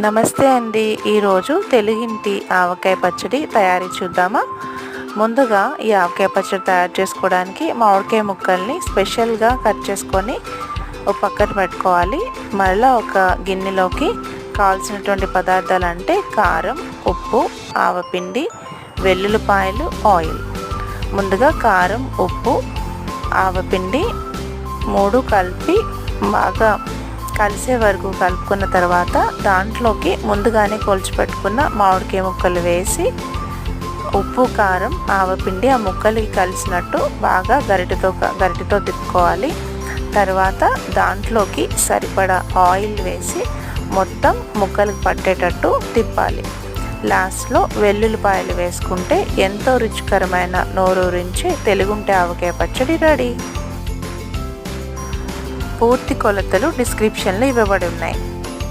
నమస్తే అండి. ఈరోజు తెలుగింటి ఆవకాయ పచ్చడి తయారీ చూద్దామా? ముందుగా ఈ ఆవకాయ పచ్చడి తయారు చేసుకోవడానికి మామిడికాయ ముక్కల్ని స్పెషల్గా కట్ చేసుకొని ఒక పక్కన పెట్టుకోవాలి. మళ్ళీ ఒక గిన్నెలోకి కావాల్సినటువంటి పదార్థాలు అంటే కారం ఉప్పు ఆవపిండి వెల్లుల్లిపాయలు ఆయిల్. ముందుగా కారం ఉప్పు ఆవపిండి మూడు కలిపి బాగా కలిసే వరకు కలుపుకున్న తర్వాత దాంట్లోకి ముందుగానే కొలిచిపెట్టుకున్న మామిడికాయ ముక్కలు వేసి ఉప్పు కారం ఆవపిండి ఆ ముక్కలకి కలిసినట్టు బాగా గరిటెతో గరిటెతో తిప్పుకోవాలి. తర్వాత దాంట్లోకి సరిపడా ఆయిల్ వేసి మొత్తం ముక్కలకు పట్టేటట్టు తిప్పాలి. లాస్ట్లో వెల్లుల్లిపాయలు వేసుకుంటే ఎంతో రుచికరమైన నోరూరించి తెలుగుంటే ఆవకాయ పచ్చడి రెడీ. పూర్తి కొలతలు డిస్క్రిప్షన్లో ఇవ్వబడి ఉన్నాయి.